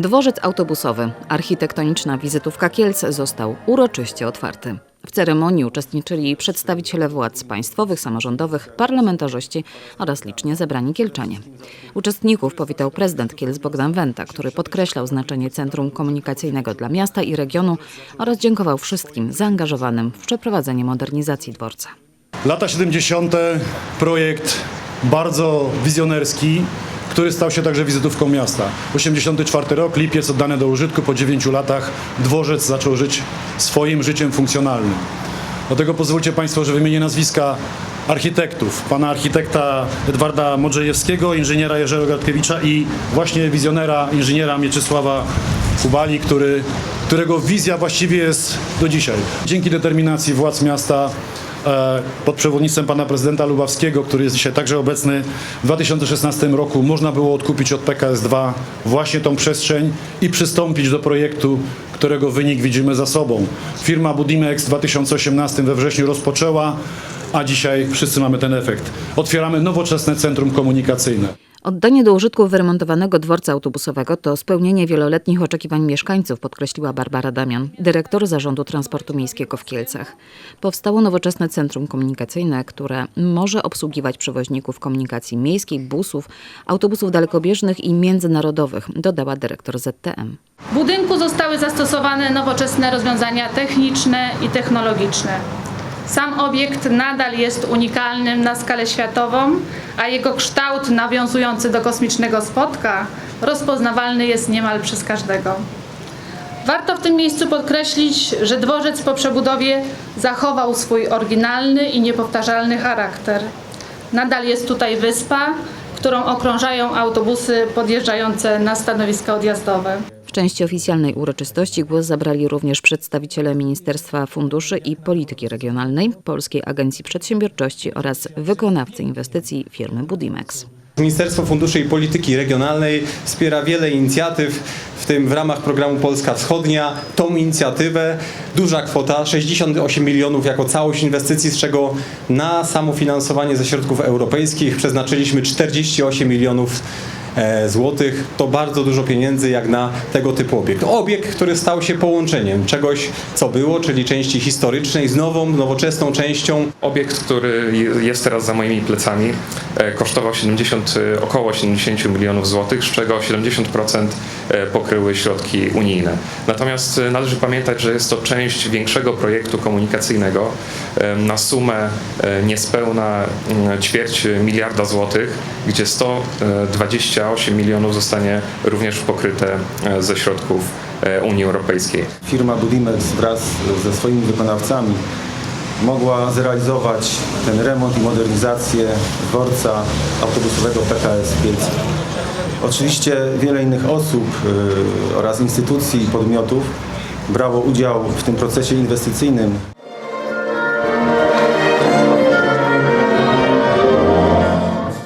Dworzec autobusowy, architektoniczna wizytówka Kielc został uroczyście otwarty. W ceremonii uczestniczyli przedstawiciele władz państwowych, samorządowych, parlamentarzyści oraz licznie zebrani kielczanie. Uczestników powitał prezydent Kielc Bogdan Wenta, który podkreślał znaczenie centrum komunikacyjnego dla miasta i regionu oraz dziękował wszystkim zaangażowanym w przeprowadzenie modernizacji dworca. Lata 70. projekt bardzo wizjonerski, który stał się także wizytówką miasta. 84 rok, lipiec oddany do użytku, po 9 latach dworzec zaczął żyć swoim życiem funkcjonalnym. Dlatego pozwólcie Państwo, że wymienię nazwiska architektów. Pana architekta Edwarda Modrzejewskiego, inżyniera Jerzego Gatkiewicza i właśnie wizjonera, inżyniera Mieczysława Kubali, który, którego wizja właściwie jest do dzisiaj. Dzięki determinacji władz miasta pod przewodnictwem pana prezydenta Lubawskiego, który jest dzisiaj także obecny, w 2016 roku można było odkupić od PKS2 właśnie tą przestrzeń i przystąpić do projektu, którego wynik widzimy za sobą. Firma Budimex w 2018 we wrześniu rozpoczęła, a dzisiaj wszyscy mamy ten efekt. Otwieramy nowoczesne centrum komunikacyjne. Oddanie do użytku wyremontowanego dworca autobusowego to spełnienie wieloletnich oczekiwań mieszkańców, podkreśliła Barbara Damian, dyrektor Zarządu Transportu Miejskiego w Kielcach. Powstało nowoczesne centrum komunikacyjne, które może obsługiwać przewoźników komunikacji miejskiej, busów, autobusów dalekobieżnych i międzynarodowych, dodała dyrektor ZTM. W budynku zostały zastosowane nowoczesne rozwiązania techniczne i technologiczne. Sam obiekt nadal jest unikalnym na skalę światową, a jego kształt nawiązujący do kosmicznego spotka rozpoznawalny jest niemal przez każdego. Warto w tym miejscu podkreślić, że dworzec po przebudowie zachował swój oryginalny i niepowtarzalny charakter. Nadal jest tutaj wyspa, którą okrążają autobusy podjeżdżające na stanowiska odjazdowe. W części oficjalnej uroczystości głos zabrali również przedstawiciele Ministerstwa Funduszy i Polityki Regionalnej, Polskiej Agencji Przedsiębiorczości oraz wykonawcy inwestycji firmy Budimex. Ministerstwo Funduszy i Polityki Regionalnej wspiera wiele inicjatyw, w tym w ramach programu Polska Wschodnia. Tą inicjatywę duża kwota 68 milionów jako całość inwestycji, z czego na samofinansowanie ze środków europejskich przeznaczyliśmy 48 milionów złotych. To bardzo dużo pieniędzy jak na tego typu obiekt. Obiekt, który stał się połączeniem czegoś, co było, czyli części historycznej z nową, nowoczesną częścią Obiekt, który je- jest teraz za moimi plecami, e, kosztował 70, e, około 70 milionów złotych, z czego 70% e, pokryły środki unijne. Natomiast e, należy pamiętać, że jest to część większego projektu komunikacyjnego e, na sumę e, niespełna mm, ćwierć miliarda złotych, gdzie 128 milionów zostanie również pokryte e, ze środków e, Unii Europejskiej. firma Budimex wraz ze swoimi wykonawcami mogła zrealizować ten remont i modernizację dworca autobusowego PKS Kielcach. Oczywiście wiele innych osób y, oraz instytucji i podmiotów brało udział w tym procesie inwestycyjnym.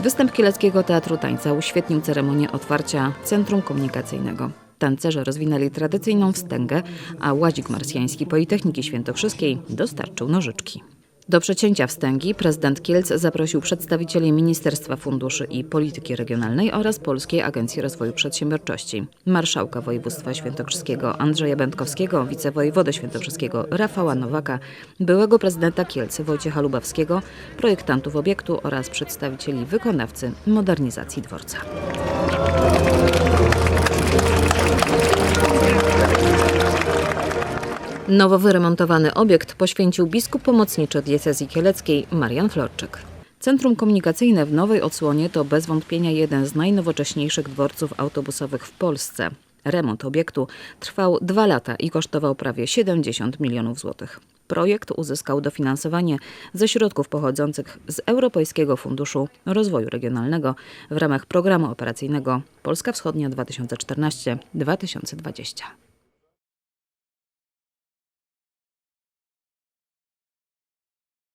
Występ Kieleckiego Teatru Tańca uświetnił ceremonię otwarcia Centrum Komunikacyjnego. Tancerze rozwinęli tradycyjną wstęgę, a łazik marsjański Politechniki Świętokrzyskiej dostarczył nożyczki. Do przecięcia wstęgi prezydent Kielc zaprosił przedstawicieli Ministerstwa Funduszy i Polityki Regionalnej oraz Polskiej Agencji Rozwoju Przedsiębiorczości, marszałka województwa świętokrzyskiego Andrzeja Będkowskiego, wicewojewodę świętokrzyskiego Rafała Nowaka, byłego prezydenta Kielc Wojciecha Lubawskiego, projektantów obiektu oraz przedstawicieli wykonawcy modernizacji dworca. Nowo wyremontowany obiekt poświęcił biskup pomocniczy diecezji kieleckiej Marian Florczyk. Centrum komunikacyjne w nowej odsłonie to bez wątpienia jeden z najnowocześniejszych dworców autobusowych w Polsce. Remont obiektu trwał dwa lata i kosztował prawie 70 milionów złotych. Projekt uzyskał dofinansowanie ze środków pochodzących z Europejskiego Funduszu Rozwoju Regionalnego w ramach programu operacyjnego Polska Wschodnia 2014-2020.